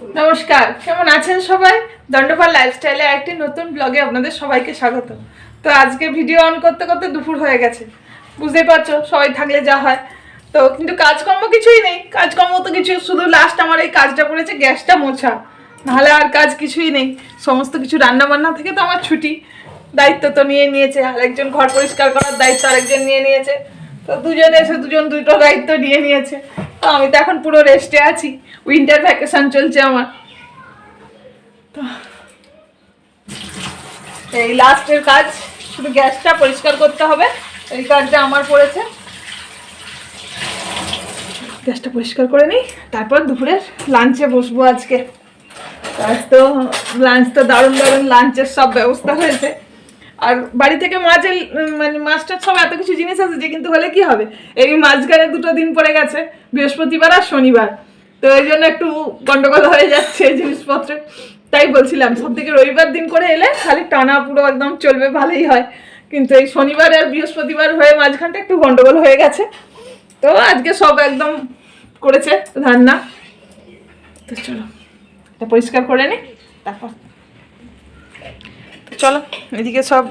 নমস্কার, কেমন আছেন সবাই? দণ্ডপাল লাইফস্টাইলে একটি নতুন ব্লগে আপনাদের সবাইকে স্বাগত তো আজকে ভিডিও অন করতে করতে দুপুর হয়ে গেছে। বুঝতেই পারছ, সবাই থাকলে যা হয়। তো কিন্তু কাজকর্ম কিছুই নেই। কাজকর্ম তো কিছু, শুধু লাস্ট আমার এই কাজটা পড়েছে, গ্যাসটা মোছা। নাহলে আর কাজ কিছুই নেই। সমস্ত কিছু রান্না বান্না থেকে তো আমার ছুটি। দায়িত্ব তো নিয়ে নিয়েছে। আরেকজন ঘর পরিষ্কার করার দায়িত্ব আরেকজন নিয়ে নিয়েছে। তো দুজন এসে দুজন দুটো দায়িত্ব নিয়ে নিয়েছে। আমি তো এখন পুরো রেস্টে আছি। উইন্টার ভ্যাকেশন চলছে আমার। এই লাস্টের কাজ, শুধু গ্যাসটা পরিষ্কার করতে হবে। এই কাজটা আমার পড়েছে। গ্যাসটা পরিষ্কার করে নিই, তারপর দুপুরের লাঞ্চে বসবো আজকে। আজ তো লাঞ্চ তো দারুণ দারুণ লাঞ্চের সব ব্যবস্থা হয়েছে। আর বাড়ি থেকে মাছের মানে মাছটার সব এত কিছু জিনিস আছে যে কিন্তু হলে কি হবে? এই মাঝখানে দুটো দিন পড়ে গেছে, বৃহস্পতিবার আর শনিবার। তো এই জন্য একটু গন্ডগোল হয়ে যাচ্ছে জিনিসপত্রে। তাই বলছিলাম, সব থেকে রবিবার দিন করে এলে খালি টানা পুরো একদম চলবে, ভালোই হয়। কিন্তু এই শনিবার আর বৃহস্পতিবার হয়ে মাঝখানটা একটু গন্ডগোল হয়ে গেছে। তো আজকে সব একদম করেছে রান্না। তো চলো, এটা পরিষ্কার করে নি, তারপর চলো, এদিকে সব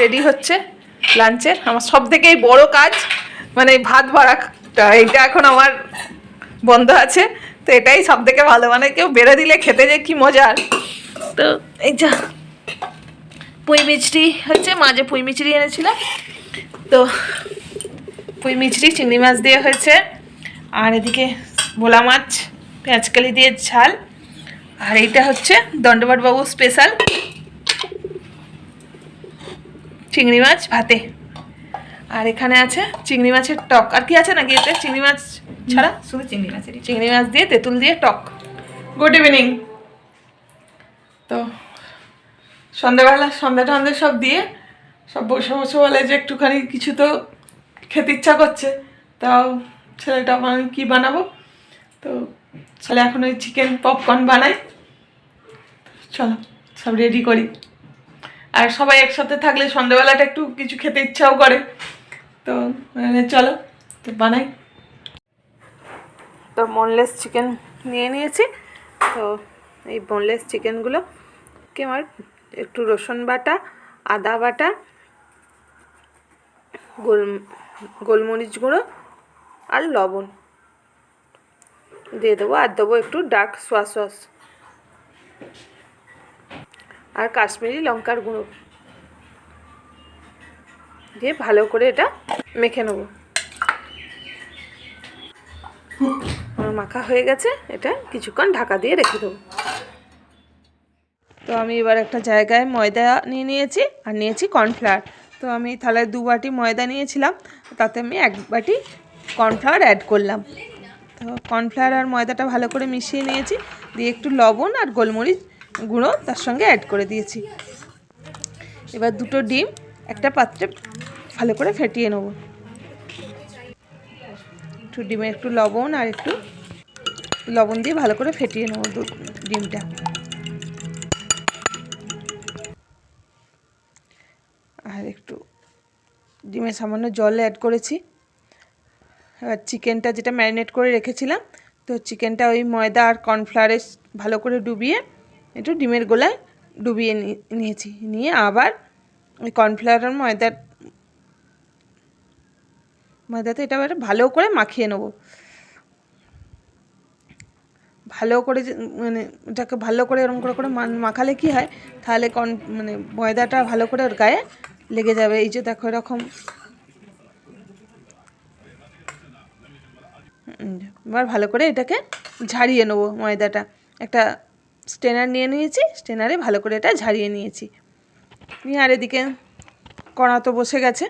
রেডি হচ্ছে লাঞ্চের আমার সব থেকে বড় কাজ মানে ভাত ভরাটা এটা এখন আমার বন্ধ আছে। তো এটাই সব থেকে ভালো মানে কেউ বেড়ে দিলে খেতে যে কি মজার তো এই যা, পুঁই মিচড়ি হচ্ছে মাঝে পুঁই মিচড়ি এনেছিলাম। তো পুঁই মিচড়ি চিংড়ি মাছ দিয়ে হয়েছে। আর এদিকে ভোলা মাছ পেঁয়াজকালি দিয়ে ঝাল। আর এইটা হচ্ছে দণ্ডবাট বাবু স্পেশাল চিংড়ি মাছ ভাতে। আর এখানে আছে চিংড়ি মাছের টক। আর কি আছে নাকি এতে? চিংড়ি মাছ ছাড়া? শুধু চিংড়ি মাছেরই চিংড়ি মাছ দিয়ে তেঁতুল দিয়ে টক। গুড ইভিনিং তো সন্ধ্যাবেলা সন্ধ্যা টন্ধে সব দিয়ে সব বসে বসে বলে যে একটুখানি কিছু তো খেতে ইচ্ছা করছে। তাও ছেলেটা মানে কী বানাবো? তো ছেলে এখন ওই চিকেন পপকর্ন বানাই চলো সব রেডি করি। আর সবাই একসাথে থাকলে সন্ধ্যাবেলাটা একটু কিছু খেতে ইচ্ছাও করে। তো মানে চলো, তো বানাই। তো বোনলেস চিকেন নিয়ে নিয়েছি। তো এই বোনলেস চিকেনগুলোকে আমার একটু রসুন বাটা, আদা বাটা, গোল, গোলমরিচ গুঁড়ো আর লবণ দিয়ে দেবো। আর দেবো একটু ডার্ক সোয়া সস আর কাশ্মীরি লঙ্কার গুঁড়ো। দিয়ে ভালো করে এটা মেখে নেব। মাখা হয়ে গেছে, এটা কিছুক্ষণ ঢাকা দিয়ে রেখে দেবো। তো আমি এবার একটা জায়গায় ময়দা নিয়ে নিয়েছি, আর নিয়েছি কর্নফ্লাওয়ার। তো আমি তাহলে দু বাটি ময়দা নিয়েছিলাম, তাতে আমি এক বাটি কর্নফ্লাওয়ার অ্যাড করলাম। তো কর্নফ্লাওয়ার আর ময়দাটা ভালো করে মিশিয়ে নিয়েছি, দিয়ে একটু লবণ আর গোলমরিচ গুঁড়ো তার সঙ্গে অ্যাড করে দিয়েছি। এবার দুটো ডিম, একটা পাত্রে ভালো করে ফেটিয়ে নেব। একটু ডিমে একটু লবণ আর একটু লবণ দিয়ে ভালো করে ফেটিয়ে নেব ডিমটা। আর একটু ডিমে সামান্য জল অ্যাড করেছি। আর চিকেনটা যেটা ম্যারিনেট করে রেখেছিলাম, তো চিকেনটা ওই ময়দা আর কর্নফ্লাওয়ারে ভালো করে ডুবিয়ে একটু ডিমের গোলায় ডুবিয়ে নিয়েছি। নিয়ে আবার ওই কর্নফ্লাওয়ার আর ময়দার, ময়দাতে এটা এবারে ভালো করে মাখিয়ে নেব। ভালো করে মানে এটাকে ভালো করে এরকম করে করে মাখালে কি হয়? তাহলে কন মানে ময়দাটা ভালো করে ওর গায়ে লেগে যাবে। এই যে দেখো এরকম। এবার ভালো করে এটাকে ঝাড়িয়ে নেব ময়দাটা। একটা স্টেনার নিয়ে নিয়েছি স্টেনারে ভালো করে এটা ঝাড়িয়ে নিয়েছি। নিয়ে আর এদিকে কড়া তো বসে গেছে।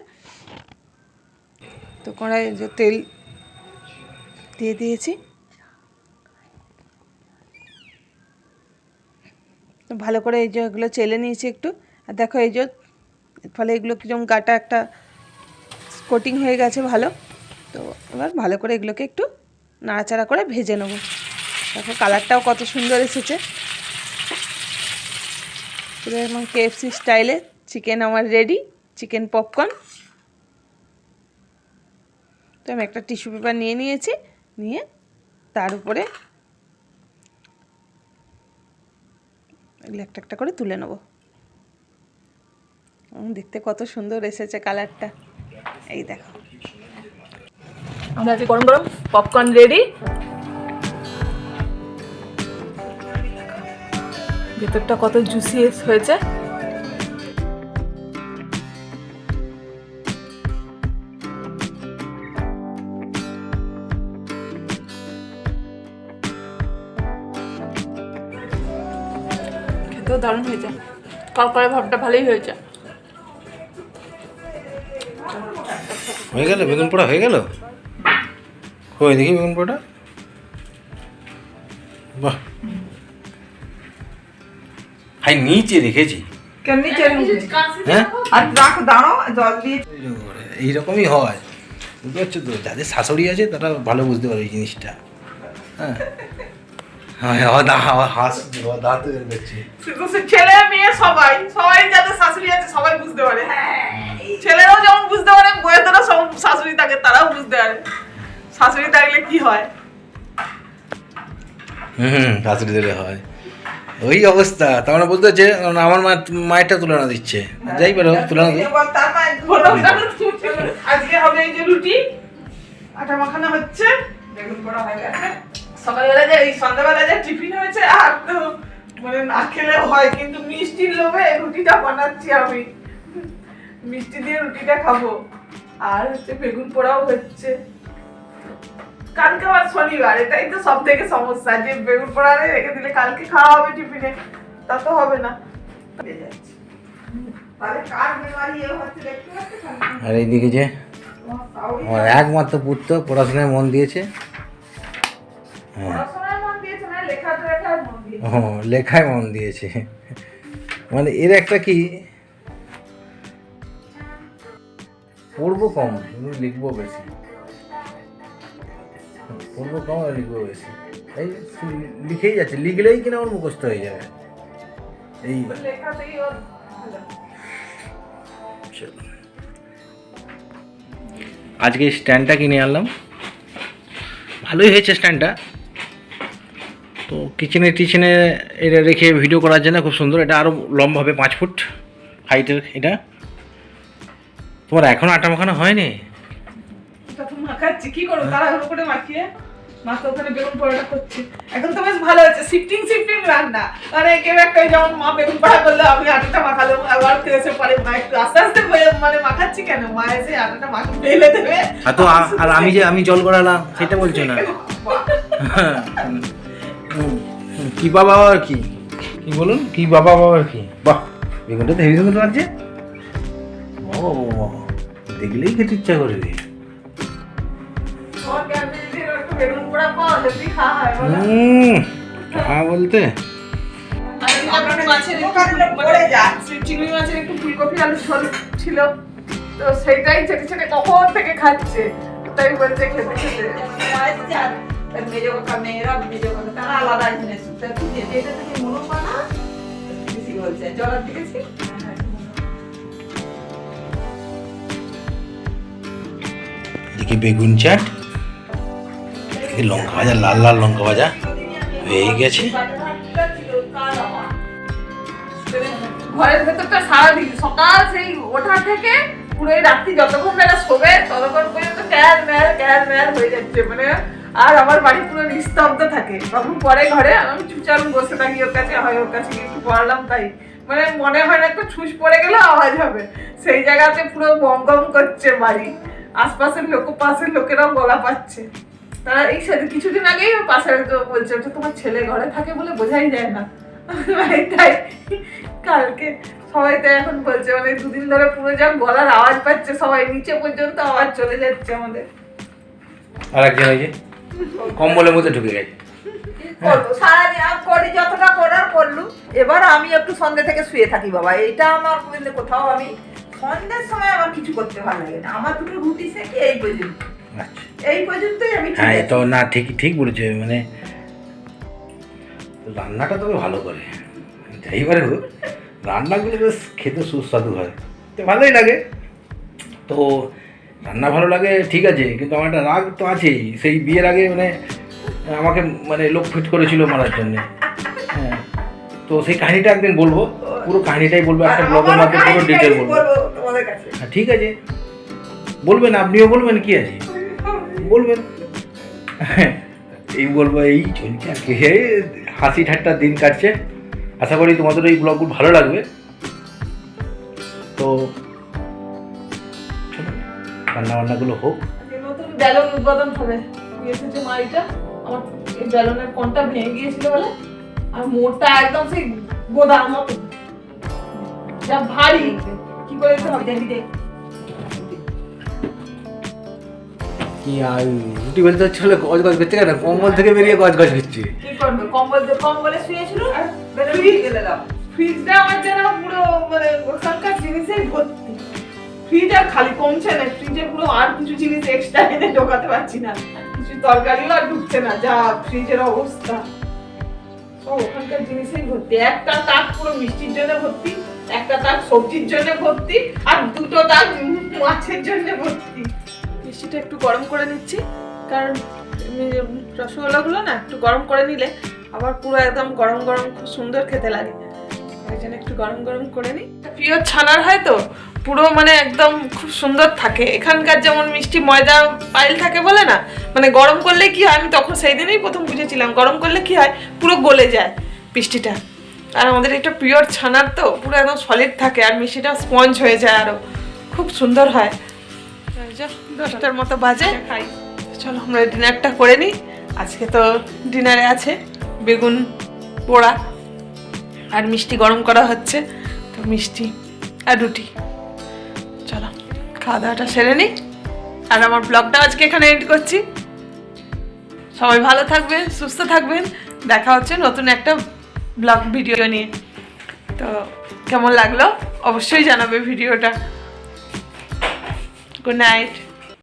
তো কড়াই যে তেল দিয়ে দিয়েছি। তো ভালো করে এই যে এগুলো চেলে নিয়েছি একটু। আর দেখো এই যে ফলে এগুলো কীরকম গাটা একটা কোটিং হয়ে গেছে ভালো। তো এবার ভালো করে এগুলোকে একটু নাড়াচাড়া করে ভেজে নেব। দেখো কালারটাও কত সুন্দর এসেছে। এবং কেএফসি স্টাইলে চিকেন আমার রেডি চিকেন পপকর্ন তো আমি একটা টিস্যু পেপার নিয়ে নিয়েছি, নিয়ে তার উপরে এগুলো একটা একটা করে তুলে নেব। দেখতে কত সুন্দর এসেছে কালারটা এই দেখো। আমরা আজকে গরম গরম পপকর্ন রেডি ভেতরটা কত জুসি হয়েছে। খেতেও দারুণ হয়েছে। কড়কড়ে ভাবটা ভালোই হয়েছে। হয়ে গেল? বেগুন পোড়া হয়ে গেল? কই দেখি বেগুন পোড়া বাহ। হাই নিচে রেখেছি হ্যাঁ? এইরকমই হয়। বুঝতে পারছ তো? যাদের শাশুড়ি আছে তারা ভালো বুঝতে পারে এই জিনিসটা। হ্যাঁ। হ্যাঁ সে ছেলে মেয়ে সবাই সবাই যাদের শাশুড়ি আছে সবাই বুঝতে পারে। ছেলেরাও যেমন বুঝতে পারে সব শাশুড়ি থাকে তারাও বুঝতে পারে। শাশুড়ি থাকলে কি হয়? হুম শাশুড়ি দিলে হয়। ওই অবস্থা। তার মানে বলতে হচ্ছে আমার মা মায়েরটা তুলনা দিচ্ছে। যাই পারো তুলনা দিই আজকে হবে এই যে রুটি আটা মাখানো হচ্ছে। বেগুন পোড়া হয়ে গেছে। সকালবেলা যে এই সন্ধ্যাবেলা যে টিফিন হয়েছে আর তো মানে না খেলে হয় কিন্তু মিষ্টির লোভে রুটিটা বানাচ্ছি আমি। মিষ্টি দিয়ে রুটিটা খাব। আর হচ্ছে বেগুন পোড়াও হচ্ছে। কালকে আবার শনিবার এটাই তো সব থেকে সমস্যা যে বেগুন পোড়া রেখে দিলে কালকে খাওয়া হবে টিফিনে তা তো হবে না। আর এইদিকে যে আমার একমাত্র পুত্র পড়াশোনায় মন দিয়েছে। হ্যাঁ। মন লেখায় মন দিয়েছে। ও লেখায় মন দিয়েছে। মানে এর একটা কি? পড়ব কম লিখব বেশি। কম লিখব বেশি। এই লিখেই যাচ্ছে, লিখলেই কিনা ওর মুখস্থ হয়ে যাবে। এই আজকে স্ট্যান্ডটা কিনে আনলাম। ভালোই হয়েছে স্ট্যান্ডটা। তো কিচেনে, টিচেনে এটা রেখে ভিডিও করার জন্য খুব সুন্দর। এটা আরও লম্বা হবে পাঁচ ফুট হাইটের এটা। তোমার এখনও আটা মাখানো হয়নি? মাখাচ্ছি কি করব? তাড়াহুড়ো করে মাখিয়ে মা ওখানে বেগুন পোড়াটা করছে। এখন তো বেশ ভালো হচ্ছে শিফটিং শিফটিং রান্না। মানে কেউ একটা যেমন মা বেগুন পোড়া করলে আমি আটাটা মাখালাম আবার এসে পরে মা একটু আস্তে আস্তে মানে মাখাচ্ছি কেন? মা এসে আটাটা মাখা ফেলে দেবে। আর তো আর আমি যে আমি জল করালাম সেটা বলছো না? কি বাবা আর কি? কি বলুন? কি বাবা বাবা আর কি? বাহ বেগুনটা তো হেভি সুন্দর লাগছে। দেখলেই খেতে ইচ্ছা করে রে। বেগুন পোড়া পাও হেলদি খাওয়া হয় বলো? হুম, হ্যাঁ বলতে। চিংড়ি মাছের একটু ফুলকপি আলু ঝোল ছিল তো সেটাই চেটে চেটে কখন থেকে খাচ্ছে? তাই বলছে খেতে খেতে। মেজো কাকা মেয়েরা মেজো কাকা তারা আলাদা জিনিস তুই যেতে যেতে তুই মনো পানা বলছে জলের দিকেছি এদিকে বেগুন চাট লঙ্কা ভাজা, লাল লাল লঙ্কা ভাজা হয়ে গেছে। সেই মানে আর আমার বাড়ি পুরো নিস্তব্ধ থাকে। পরে ঘরে আমি বসে থাকি ওর কাছে, হয় ওর কাছে পড়ালাম তাই। মানে মনে হয় না একটা ছুঁচ পড়ে গেলে আওয়াজ হবে। সেই জায়গাতে পুরো গম গম করছে বাড়ি। আশপাশের লোক, পাশের লোকেরাও গলা পাচ্ছে। তারা এই সাথে কিছুদিন আগেই পাশের বলছে "ওটা তোমার ছেলে ঘরে থাকে বলে বোঝাই যায় না। তাই কালকে। সবাই তো এখন বলছে মানে দুদিন ধরে পুরো যা গলার আওয়াজ পাচ্ছে সবাই নিচে পর্যন্ত আওয়াজ চলে যাচ্ছে আমাদের। আর একজন ওই যে কম্বলের মধ্যে ঢুকে গেছে। সারাদিন করি যতটা করার করলু। এবার আমি একটু সন্ধ্যে থেকে শুয়ে থাকি বাবা। এটা আমার কোথাও আমি সন্ধ্যের সময় আমার কিছু করতে ভালো লাগে না। আমার দুটো রুটি সেকে এই পর্যন্ত। এই পর্যন্তই আমি হ্যাঁ। তো না ঠিক ঠিক বলেছে মানে রান্নাটা তবে ভালো করে। যাই পারে হোক রান্নাগুলো বেশ খেতে সুস্বাদু হয়। তো ভালোই লাগে। তো রান্না ভালো লাগে ঠিক আছে কিন্তু আমার একটা রাগ তো আছেই। সেই বিয়ের আগে মানে আমাকে মানে লোক ফিট করেছিল মারার জন্যে। হ্যাঁ তো সেই কাহিনিটা একদিন বলব। পুরো কাহিনিটাই বলব একটা ব্লগের আমারও মধ্যে পুরো ডিটেল বলব। হ্যাঁ, ঠিক আছে। বলবেন আপনিও বলবেন কি আছে? বলবেন। এই বলব এই চলছে আর কি হাসি ঠাট্টা দিন কাটছে। আশা করি তোমাদের এই ব্লগগুলো ভালো লাগবে। তো রান্না বান্নাগুলো হোক। নতুন ব্যালন উদ্বোধন হবে। এসেছে মাইটা আমার এই ব্যালনের কোনটা ভেঙে গিয়েছিল বলে আর মোটা একদম সেই গোদাম মতো যা ভারী। কি করে হবে? দেখি দেখ কেন কম্বল থেকে কি কম্বল কম্বলে শুয়েছিল? ফ্রিজটা আমার যেন পুরো মানে ওখানকার ভর্তি। ফ্রিজ আর খালি কমছে না, ফ্রিজে পুরো আর কিছু জিনিস এক্সট্রা ঢোকাতে পারছি না। কিছু আর ঢুকছে না, যা ফ্রিজের অবস্থা। সব ওখানকার জিনিসেই ভর্তি। একটা তাক পুরো মিষ্টির ভর্তি, একটা তাক সবজির জন্য ভর্তি, আর দুটো তাক মাছের জন্য ভর্তি। মিষ্টিটা একটু গরম করে নিচ্ছি। কারণ রসগোল্লাগুলো না একটু গরম করে নিলে আবার পুরো একদম গরম গরম খুব সুন্দর খেতে লাগে। ওই জন্য একটু গরম গরম করে নিই। পিওর ছানার হয় তো? পুরো মানে একদম খুব সুন্দর থাকে। এখানকার যেমন মিষ্টি ময়দা পাইল থাকে বলে না মানে গরম করলে কি হয়? আমি তখন সেই দিনেই প্রথম বুঝেছিলাম, গরম করলে কি হয়? পুরো গলে যায় মিষ্টিটা। আর আমাদের এটা পিওর ছানার তো পুরো একদম সলিড থাকে, আর মিষ্টিটা স্পঞ্জ হয়ে যায় আরও খুব সুন্দর হয়। দশটার মতো বাজে। খাই চলো, আমরা ডিনারটা করে নিই। আজকে তো ডিনারে আছে বেগুন পোড়া আর মিষ্টি গরম করা হচ্ছে, তো মিষ্টি আর রুটি। চলো খাওয়া দাওয়াটা সেরে নিই। আর আমার ব্লগটা আজকে এখানে এন্ড করছি। সবাই ভালো থাকবেন, সুস্থ থাকবেন। দেখা হচ্ছে নতুন একটা ব্লগ ভিডিও নিয়ে। তো কেমন লাগল? অবশ্যই জানাবে ভিডিওটা। Good night